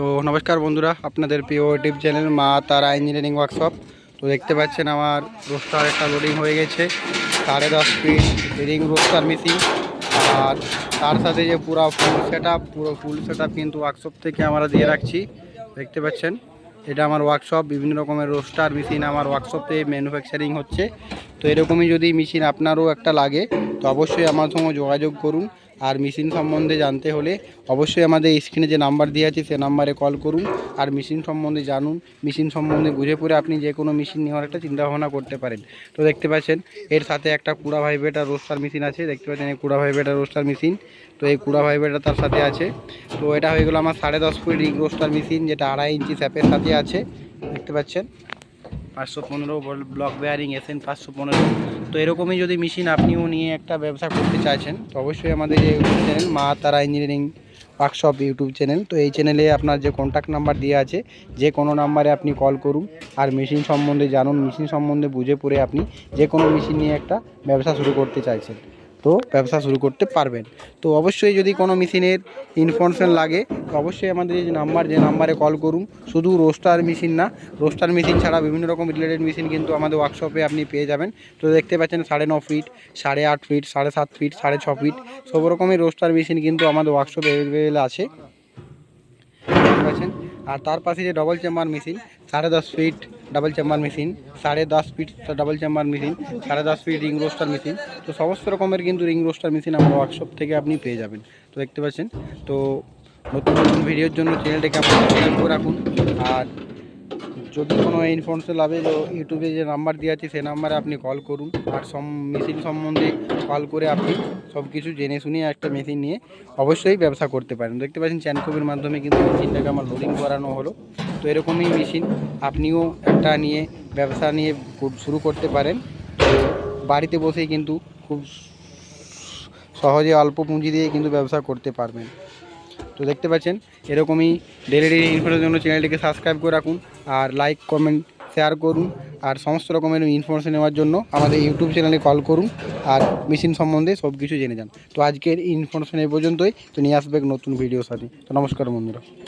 তো নমস্কার বন্ধুরা, আপনাদের প্রিয় ইউটিউব চ্যানেল মা তারা ইঞ্জিনিয়ারিং ওয়ার্কশপ। তো দেখতে পাচ্ছেন আমার রোস্টার একটা লোডিং হয়ে গেছে, সাড়ে দশ ফিট রিং রোস্টার মেশিন আর তার সাথে যে পুরো ফুল সেট পুরো ফুল সেট কিন্তু ওয়ার্কশপ থেকে আমরা দিয়ে রাখছি। দেখতে পাচ্ছেন, এটা আমার ওয়ার্কশপ বিভিন্ন রকমের রোস্টার মেশিন আমার ওয়ার্কশপে ম্যানুফ্যাকচারিং হচ্ছে। তো এরকমই যদি মেশিন আপনারও একটা লাগে, তো অবশ্যই আমার সঙ্গে যোগাযোগ করুন। আর মেশিন সম্বন্ধে জানতে হলে অবশ্যই আমাদের স্ক্রিনে যে নাম্বার দেওয়া আছে, সে নাম্বারে কল করুন। আর মেশিন সম্বন্ধে জানুন। মেশিন সম্বন্ধে বুঝে পড়ে আপনি যে কোনো মেশিন নেওয়ার একটা চিন্তাভাবনা করতে পারেন। তো দেখতে পাচ্ছেন, এর সাথে একটা কুড়া ভাইব্রেটার রোস্টার মেশিন আছে। দেখতে পাচ্ছেন, এই কুড়া ভাইব্রেটার রোস্টার মেশিন তো এই কুড়া ভাইব্রেটার তার সাথে আছে। তো এটা হয়ে গেলো আমার সাড়ে দশ ফুট রিং রোস্টার মেশিন যেটা আড়াই ইঞ্চি স্যাপের সাথে আছে। দেখতে পাচ্ছেন পাঁচশো পনেরো ব্লক বেয়ারিং এসএন পাঁচশো পনেরো। তো এরকমই যদি মেশিন আপনিও নিয়ে একটা ব্যবসা করতে চাইছেন, তো অবশ্যই আমাদের ইউটিউব চ্যানেল মা তারা ইঞ্জিনিয়ারিং ওয়ার্কশপ ইউটিউব চ্যানেল তো এই চ্যানেলে আপনার যে কন্ট্যাক্ট নাম্বার দেওয়া আছে, যে কোনো নাম্বারে আপনি কল করুন। আর মেশিন সম্বন্ধে জানুন মেশিন সম্বন্ধে বুঝে পড়ে আপনি যে কোনো মেশিন নিয়ে একটা ব্যবসা শুরু করতে চাইছেন। তো ব্যবসা শুরু করতে পারবেন। তো অবশ্যই যদি কোনো মেশিনের ইনফরমেশন লাগে, তো অবশ্যই আমাদের যে নাম্বার যে নাম্বারে কল করুন। শুধু রোস্টার মেশিন না রোস্টার মেশিন ছাড়া বিভিন্ন রকম রিলেটেড মেশিন কিন্তু আমাদের ওয়ার্কশপে আপনি পেয়ে যাবেন। তো দেখতে পাচ্ছেন সাড়ে ন ফিট সাড়ে আট ফিট সাড়ে সাত ফিট সাড়ে ছ ফিট সব রকমের রোস্টার মেশিন কিন্তু আমাদের ওয়ার্কশপে অ্যাভেলেবেল আছে। দেখতে পাচ্ছেন? আর তার পাশে যে ডবল চেম্বার মেশিন সাড়ে দশ ফিট ডাবল চেম্বার মেশিন সাড়ে দশ ফিট ডাবল চেম্বার মেশিন সাড়ে দশ ফিট রিং রোস্টার মেশিন তো সমস্ত রকমের কিন্তু রিং রোস্টার মেশিন আমার ওয়ার্কশপ থেকে আপনি পেয়ে যাবেন। তো দেখতে পাচ্ছেন, তো নতুন নতুন ভিডিওর জন্য চ্যানেলটাকে আপনি সাবস্ক্রাইব করে রাখুন। আর যদি কোনো ইনফরমেশন লাগে তো ইউটিউবে যে নাম্বার দেওয়া আছে, সেই নাম্বারে আপনি কল করুন। আর সম মেশিন সম্বন্ধে কল করে আপনি সব কিছু জেনে শুনে একটা মেশিন নিয়ে অবশ্যই ব্যবসা করতে পারেন। দেখতে পাচ্ছেন চ্যানকবির মাধ্যমে কিন্তু মেশিনটাকে আমার লোডিং করানো হলো। তো এরকমই মেশিন আপনিও একটা নিয়ে ব্যবসা নিয়ে শুরু করতে পারেন। বাড়িতে বসেই কিন্তু খুব সহজে অল্প পুঁজি দিয়ে কিন্তু ব্যবসা করতে পারবেন। তো দেখতে পাচ্ছেন, এরকমই ডেলি ডেলি ইনফরমেশনের জন্য চ্যানেলটিকে সাবস্ক্রাইব করে রাখুন আর লাইক কমেন্ট শেয়ার করুন আর সমস্ত রকমের ইনফরমেশন নেওয়ার জন্য আমাদের ইউটিউব চ্যানেলে কল করুন আর মেশিন সম্বন্ধে সব কিছু জেনে যান। তো আজকের ইনফরমেশন এই পর্যন্তই। তো নিয়ে আসবে নতুন ভিডিওর সাথে। তো নমস্কার বন্ধুরা।